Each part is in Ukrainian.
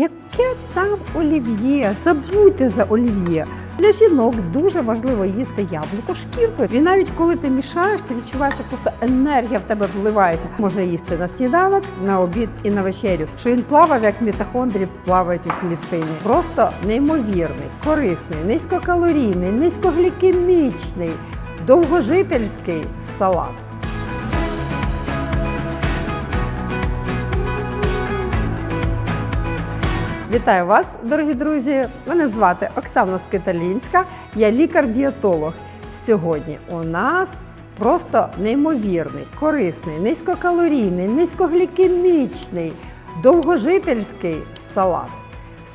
Яке там олів'є? Забудьте за олів'є. Для жінок дуже важливо їсти яблуко шкіркою. І навіть коли ти мішаєш, ти відчуваєш, як просто енергія в тебе вливається. Можна їсти на сніданок, на обід і на вечерю. Що він плавав, як мітохондрії плавають у клітині. Просто неймовірний, корисний, низькокалорійний, низькоглікемічний, довгожительський салат. Вітаю вас, дорогі друзі! Мене звати Оксана Скиталінська, я лікар-дієтолог. Сьогодні у нас просто неймовірний, корисний, низькокалорійний, низькоглікемічний, довгожительський салат.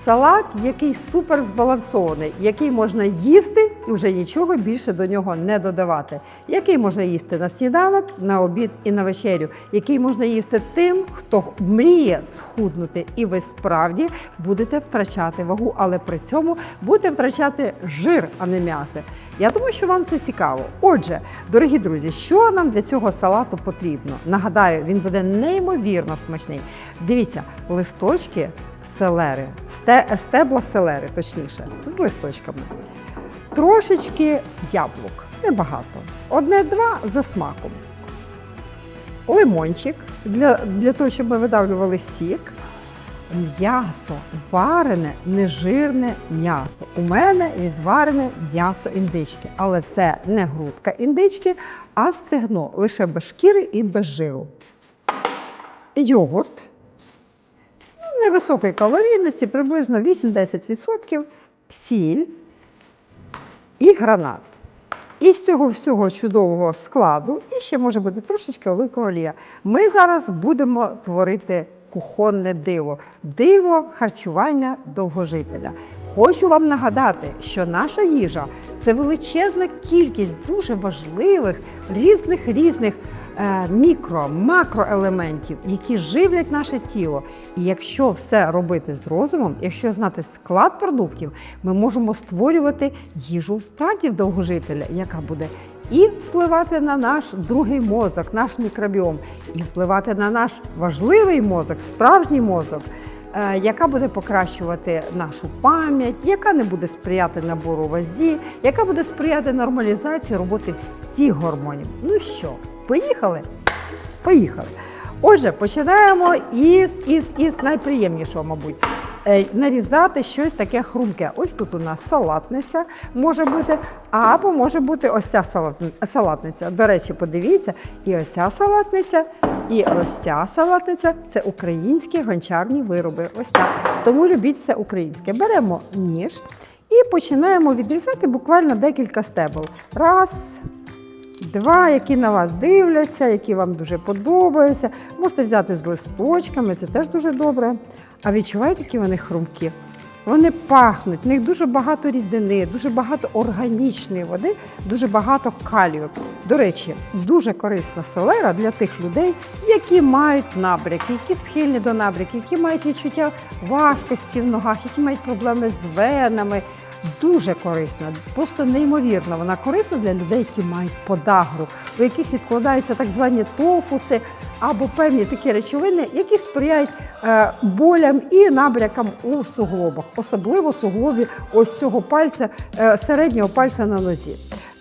Салат, який супер збалансований, який можна їсти і вже нічого більше до нього не додавати. Який можна їсти на сніданок, на обід і на вечерю, який можна їсти тим, хто мріє схуднути, і ви справді будете втрачати вагу, але при цьому будете втрачати жир, а не м'ясо. Я думаю, що вам це цікаво. Отже, дорогі друзі, що нам для цього салату потрібно? Нагадаю, він буде неймовірно смачний. Дивіться, листочки селери, сте- стебла селери, точніше, з листочками. Трошечки яблук, небагато. Одне-два за смаком. Лимончик для, для того, щоб ми видавлювали сік. М'ясо варене, нежирне м'ясо. У мене відварене м'ясо індички, але це не грудка індички, а стегно лише без шкіри і без жиру. Йогурт невисокої калорійності, приблизно 8-10%, сіль і гранат. І з цього всього чудового складу, і ще може бути трошечки оливкового олія. Ми зараз будемо творити кухонне диво, диво харчування довгожителя. Хочу вам нагадати, що наша їжа це величезна кількість дуже важливих різних різних мікро, макроелементів, які живлять наше тіло. І якщо все робити з розумом, якщо знати склад продуктів, ми можемо створювати їжу справді довгожителя, яка буде і впливати на наш другий мозок, наш мікробіом, і впливати на наш важливий мозок, справжній мозок. е, Яка буде покращувати нашу пам'ять, яка не буде сприяти набору вазі, яка буде сприяти нормалізації роботи всіх гормонів. Ну що, поїхали? Поїхали. Отже, починаємо із, із, із найприємнішого, мабуть. Е, Нарізати щось таке хрумке. Ось тут у нас салатниця може бути, або може бути ось ця салатниця. До речі, подивіться, і оця салатниця, і ось ця салатниця це українські гончарні вироби. Ось так. Тому любіть все українське. Беремо ніж і починаємо відрізати буквально декілька стебел. Раз, Два, які на вас дивляться, які вам дуже подобаються. Можете взяти з листочками, це теж дуже добре. А відчуваєте, які вони хрумкі? Вони пахнуть, в них дуже багато рідини, дуже багато органічної води, дуже багато калію. До речі, дуже корисна селера для тих людей, які мають набряки, які схильні до набряків, які мають відчуття важкості в ногах, які мають проблеми з венами. Дуже корисна, просто неймовірно. Вона корисна для людей, які мають подагру, у яких відкладаються так звані тофуси або певні такі речовини, які сприяють е, болям і набрякам у суглобах, особливо суглобі ось цього пальця, е, середнього пальця на нозі.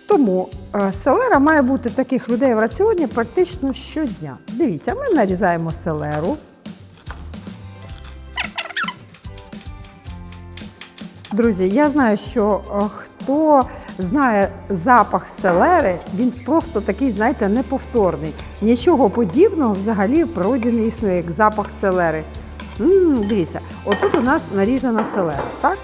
Тому е, селера має бути таких людей в раціоні практично щодня. Дивіться, ми нарізаємо селеру. Друзі, я знаю, що е, хто знає запах селери, він просто такий, знаєте, неповторний. Нічого подібного взагалі в природі не існує, як запах селери. м дивіться, отут у нас нарізана селера, так?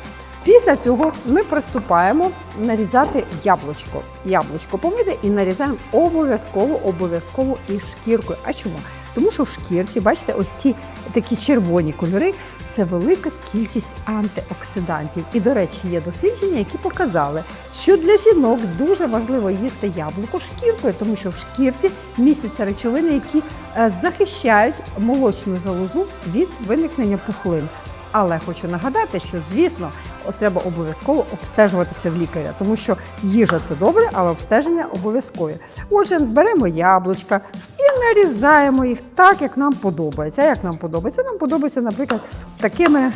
Після цього ми приступаємо нарізати яблучко. Яблучко помити і нарізаємо обов'язково, обов'язково із шкіркою. А чому? Тому що в шкірці, бачите, ось ці такі червоні кольори це велика кількість антиоксидантів. І, до речі, є дослідження, які показали, що для жінок дуже важливо їсти яблуко шкіркою, тому що в шкірці містяться речовини, які е, захищають молочну залозу від виникнення пухлин. Але хочу нагадати, що звісно треба обов'язково обстежуватися в лікаря, тому що їжа це добре, але обстеження обов'язкові. Отже, беремо яблучка і нарізаємо їх так, як нам подобається. А як нам подобається? Нам подобається, наприклад, такими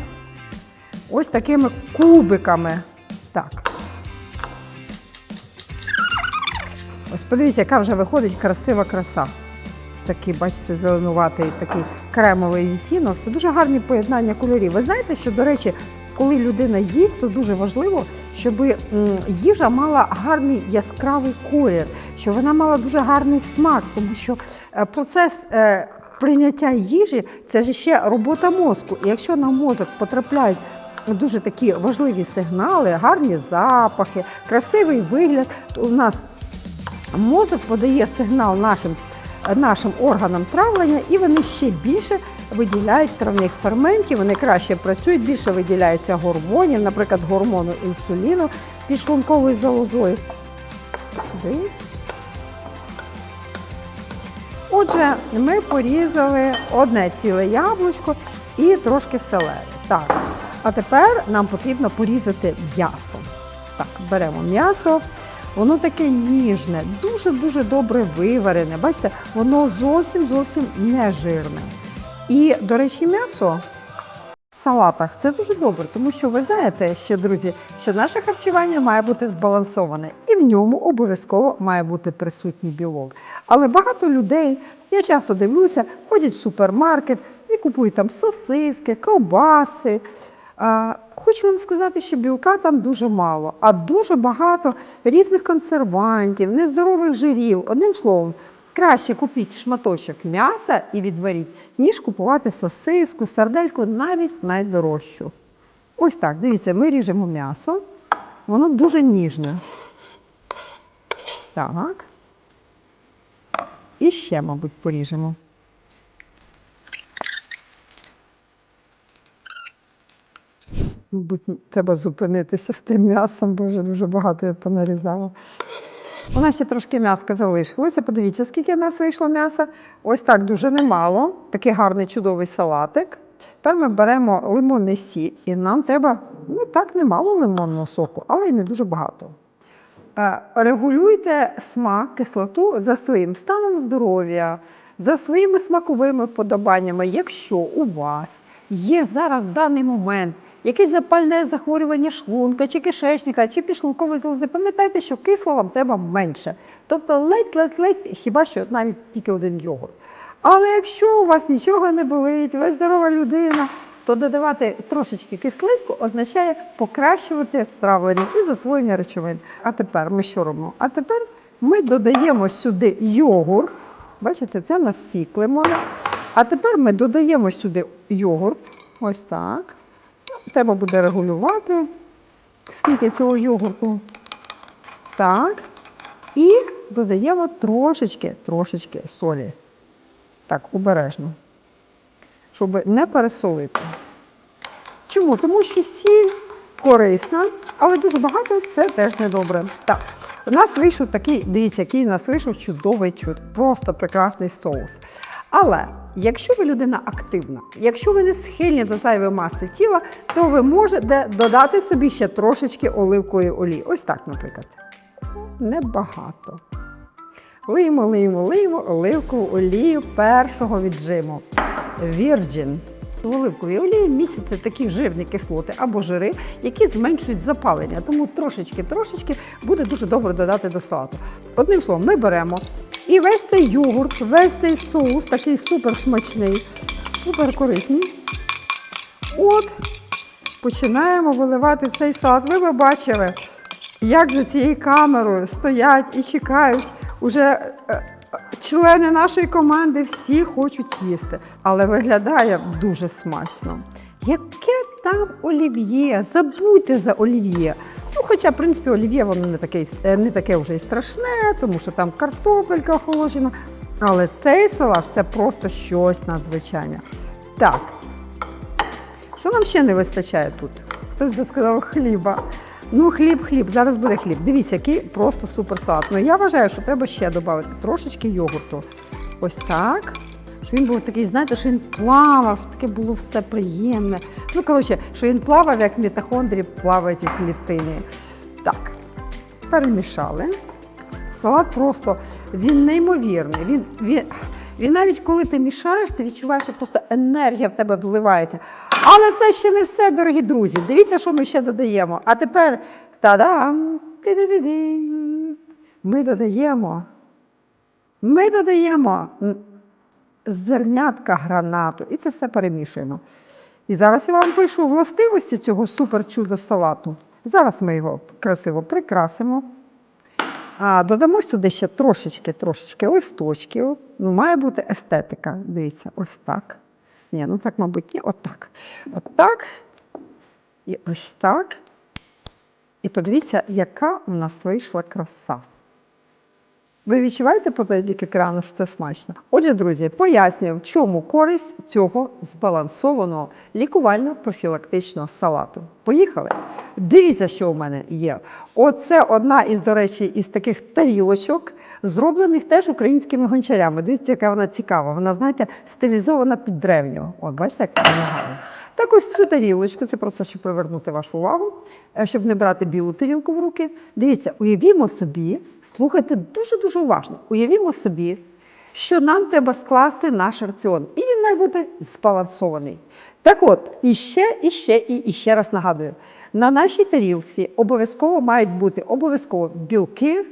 ось такими кубиками. Так. Ось подивіться, яка вже виходить красива краса. Такий, бачите, зеленуватий, такий кремовий відтінок. Це дуже гарні поєднання кольорів. Ви знаєте, що, до речі, коли людина їсть, то дуже важливо, щоб їжа мала гарний яскравий колір, щоб вона мала дуже гарний смак, тому що е, процес е, прийняття їжі це ж ще робота мозку. І якщо на мозок потрапляють дуже такі важливі сигнали, гарні запахи, красивий вигляд, то у нас мозок подає сигнал нашим, нашим органам травлення, і вони ще більше виділяють травних ферментів, вони краще працюють, більше виділяється гормонів, наприклад, гормону інсуліну підшлунковою залозою. Отже, ми порізали одне ціле яблучко і трошки селери. Так, а тепер нам потрібно порізати м'ясо. Так, беремо м'ясо. Воно таке ніжне, дуже-дуже добре виварене. Бачите, воно зовсім зовсім не жирне. І, до речі, м'ясо в салатах це дуже добре, тому що ви знаєте ще, друзі, що наше харчування має бути збалансоване і в ньому обов'язково має бути присутній білок. Але багато людей, я часто дивлюся, ходять в супермаркет і купують там сосиски, ковбаси. Хочу вам сказати, що білка там дуже мало, а дуже багато різних консервантів, нездорових жирів. Одним словом, краще купіть шматочок м'яса і відваріть, ніж купувати сосиску, сардельку, навіть найдорожчу. Ось так, дивіться, ми ріжемо м'ясо, воно дуже ніжне. Так. І ще, мабуть, поріжемо. Мабуть, треба зупинитися з тим м'ясом, бо вже дуже багато я понарізала. У нас ще трошки м'яска залишилося. Подивіться, скільки в нас вийшло м'яса. Ось так дуже немало. Такий гарний чудовий салатик. Тепер ми беремо лимонний сік, і нам треба ну так немало лимонного соку, але й не дуже багато. Е, Регулюйте смак, кислоту за своїм станом здоров'я, за своїми смаковими вподобаннями. Якщо у вас є зараз в даний момент якесь запальне захворювання шлунка, чи кишечника, чи підшлункової залози, пам'ятайте, що кисло вам треба менше. Тобто ледь-ледь-ледь, хіба що навіть тільки один йогурт. Але якщо у вас нічого не болить, ви здорова людина, то додавати трошечки кислинку означає покращувати травлення і засвоєння речовин. А тепер ми що робимо? А тепер ми додаємо сюди йогурт. Бачите, це у нас сік лимона. А тепер ми додаємо сюди йогурт. Ось так. Треба буде регулювати, скільки цього йогурту. Так. І додаємо трошечки, трошечки солі. Так, обережно. Щоб не пересолити. Чому? Тому що сіль корисна, але дуже багато це теж не добре. Так, у нас вийшов такий, дивіться, який у нас вийшов чудовий чуд, просто прекрасний соус. Але якщо ви людина активна, якщо ви не схильні до зайвої маси тіла, то ви можете додати собі ще трошечки оливкової олії. Ось так, наприклад. Небагато. Лиємо, лиємо, лиємо оливкову олію першого віджиму. Virgin. В оливковій олії містяться такі жирні кислоти або жири, які зменшують запалення. Тому трошечки-трошечки буде дуже добре додати до салату. Одним словом, ми беремо і весь цей йогурт, весь цей соус, такий супер смачний, супер корисний. От починаємо виливати цей салат. Ви би бачили, як за цією камерою стоять і чекають уже. е, Члени нашої команди всі хочуть їсти, але виглядає дуже смачно. Яке там олів'є? Забудьте за олів'є. Ну, хоча, в принципі, олів'є воно не таке, е, не таке вже і страшне, тому що там картопелька охолоджена. Але цей салат це просто щось надзвичайне. Так, що нам ще не вистачає тут? Хтось би сказав хліба. Ну, хліб, хліб, зараз буде хліб. Дивіться, який просто супер салат. Ну я вважаю, що треба ще додати трошечки йогурту. Ось так. Він був такий, знаєте, що він плавав, що таке було все приємне. Ну, коротше, що він плавав, як мітохондрії плавають у клітині. Так, перемішали. Салат просто він неймовірний. Він, він, він навіть коли ти мішаєш, ти відчуваєш, що просто енергія в тебе вливається. Але це ще не все, дорогі друзі. Дивіться, що ми ще додаємо. А тепер та-дам! Ми додаємо. Ми додаємо зернятка гранату. І це все перемішуємо. І зараз я вам пишу властивості цього суперчудо салату. Зараз ми його красиво прикрасимо. А, додамо сюди ще трошечки, трошечки листочків. Ну, має бути естетика. Дивіться, ось так. Ні, ну так, мабуть, ні, отак. Отак. І ось так. І подивіться, яка у нас вийшла краса. Ви відчуваєте по подалік екрану, що це смачно? Отже, друзі, пояснюю, в чому користь цього збалансованого лікувально-профілактичного салату. Поїхали! Дивіться, що у мене є. Оце одна із, до речі, із таких тарілочок, зроблених теж українськими гончарями. Дивіться, яка вона цікава. Вона, знаєте, стилізована під древнього. От, бачите, як вона гарна. Так ось цю тарілочку, це просто щоб привернути вашу увагу, е, щоб не брати білу тарілку в руки. Дивіться, уявімо собі, слухайте дуже-дуже уважно. Уявімо собі, що нам треба скласти наш раціон. І він має бути збалансований. Так от, іще, іще, і іще раз нагадую: на нашій тарілці обов'язково мають бути обов'язково білки,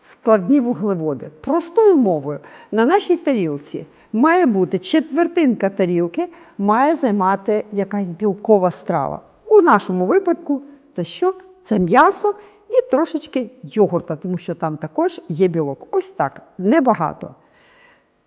складні вуглеводи. Простою мовою, на нашій тарілці має бути четвертинка тарілки, має займати якась білкова страва. У нашому випадку це що? Це м'ясо і трошечки йогурта, тому що там також є білок. Ось так, небагато.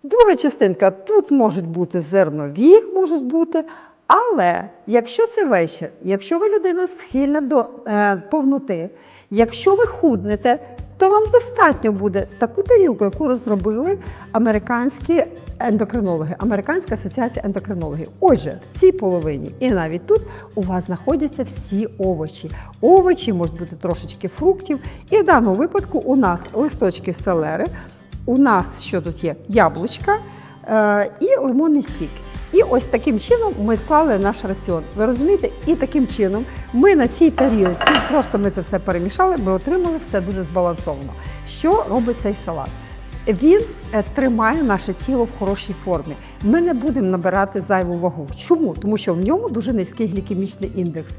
Друга частинка тут можуть бути зернові, можуть бути. Але якщо це вечір, якщо ви людина схильна до е, повноти, якщо ви худнете, то вам достатньо буде таку тарілку, яку розробили американські ендокринологи, Американська асоціація ендокринологів. Отже, в цій половині і навіть тут у вас знаходяться всі овочі. Овочі можуть бути трошечки фруктів. І в даному випадку у нас листочки селери, у нас що тут є? Яблучка е, і лимонний сік. І ось таким чином ми склали наш раціон. Ви розумієте? І таким чином ми на цій тарілці, просто ми це все перемішали, ми отримали все дуже збалансовано. Що робить цей салат? Він е, тримає наше тіло в хорошій формі. Ми не будемо набирати зайву вагу. Чому? Тому що в ньому дуже низький глікемічний індекс.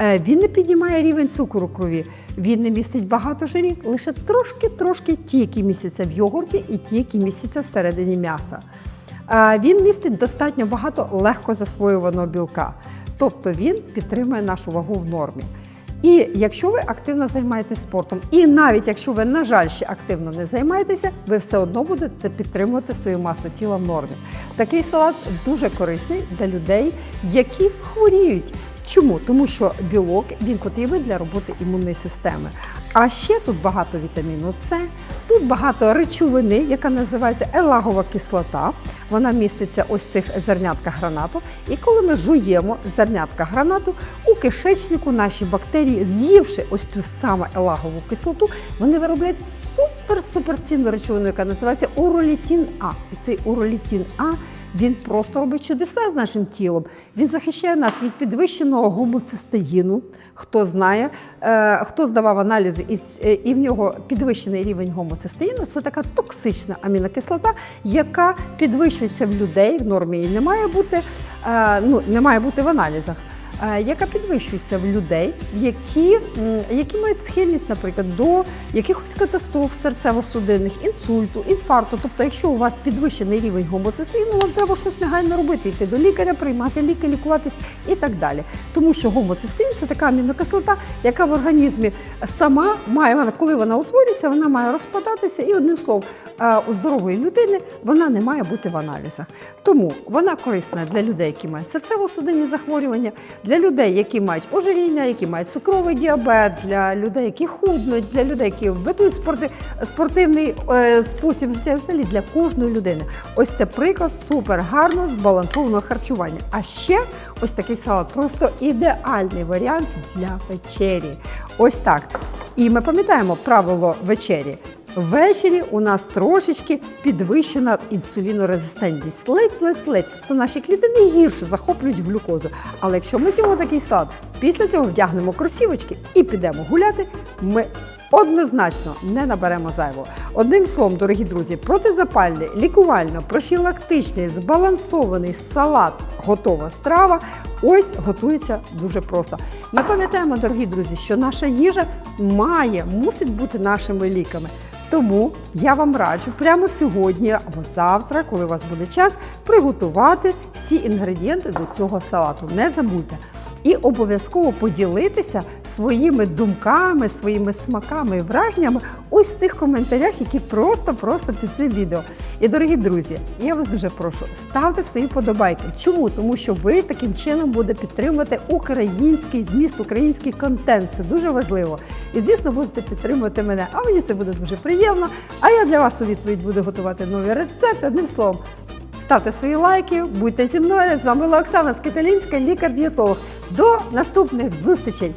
Е, Він не піднімає рівень цукру крові, він не містить багато жирів, лише трошки-трошки ті, які містяться в йогурті, і ті, які містяться всередині м'яса. Е, Він містить достатньо багато легко засвоюваного білка, тобто він підтримує нашу вагу в нормі. І якщо ви активно займаєтесь спортом, і навіть якщо ви, на жаль, ще активно не займаєтеся, ви все одно будете підтримувати свою масу тіла в нормі. Такий салат дуже корисний для людей, які хворіють. Чому? Тому що білок він потрібен для роботи імунної системи. А ще тут багато вітаміну С, тут багато речовини, яка називається елагова кислота. Вона міститься ось в цих зернятках гранату. І коли ми жуємо зернятка гранату, у кишечнику наші бактерії, з'ївши ось цю саме елагову кислоту, вони виробляють супер-супер цінну речовину, яка називається уролітін А. І цей уролітін А він просто робить чудеса з нашим тілом. Він захищає нас від підвищеного гомоцистеїну. Хто знає, е, хто здавав аналізи, е, і в нього підвищений рівень гомоцистеїну, це така токсична амінокислота, яка підвищується в людей. В нормі і не має бути, е, ну, не має бути в аналізах. Е, Яка підвищується в людей, які, які мають схильність, наприклад, до якихось катастроф серцево-судинних, інсульту, інфаркту. Тобто, якщо у вас підвищений рівень гомоцистеїну, вам треба щось негайно робити, йти до лікаря, приймати ліки, лікуватись і так далі. Тому що гомоцистеїн – це така амінокислота, яка в організмі сама має, коли вона утворюється, вона має розпадатися. І одним словом, е, у здорової людини вона не має бути в аналізах. Тому вона корисна для людей, які мають серцево-судинні захворювання, для людей, які мають ожиріння, які мають цукровий діабет, для людей, які худнуть, для людей, які ведуть спорти, спортивний е, спосіб життя, взагалі для кожної людини. Ось це приклад супер гарно збалансованого харчування. А ще ось такий салат просто ідеальний варіант для вечері. Ось так. І ми пам'ятаємо правило вечері. Ввечері у нас трошечки підвищена інсулінорезистентність. Ледь-ледь-ледь. То наші клітини гірше захоплюють глюкозу. Але якщо ми з'їмо такий салат, після цього вдягнемо кросівочки і підемо гуляти, ми однозначно не наберемо зайвого. Одним словом, дорогі друзі, протизапальний, лікувально, профілактичний, збалансований салат, готова страва. Ось готується дуже просто. Ми пам'ятаємо, дорогі друзі, що наша їжа має, мусить бути нашими ліками. Тому я вам раджу прямо сьогодні або завтра, коли у вас буде час, приготувати всі інгредієнти до цього салату. Не забудьте. І обов'язково поділитися своїми думками, своїми смаками і враженнями ось в цих коментарях, які просто-просто під цим відео. І, дорогі друзі, я вас дуже прошу, ставте свої подобайки. Чому? Тому що ви таким чином будете підтримувати український зміст, український контент. Це дуже важливо. І, звісно, будете підтримувати мене. А мені це буде дуже приємно. А я для вас у відповідь буду готувати нові рецепти. Одним словом, Ставте свої лайки, будьте зі мною. З вами була Оксана Скиталінська, лікар-дієтолог. До наступних зустрічей!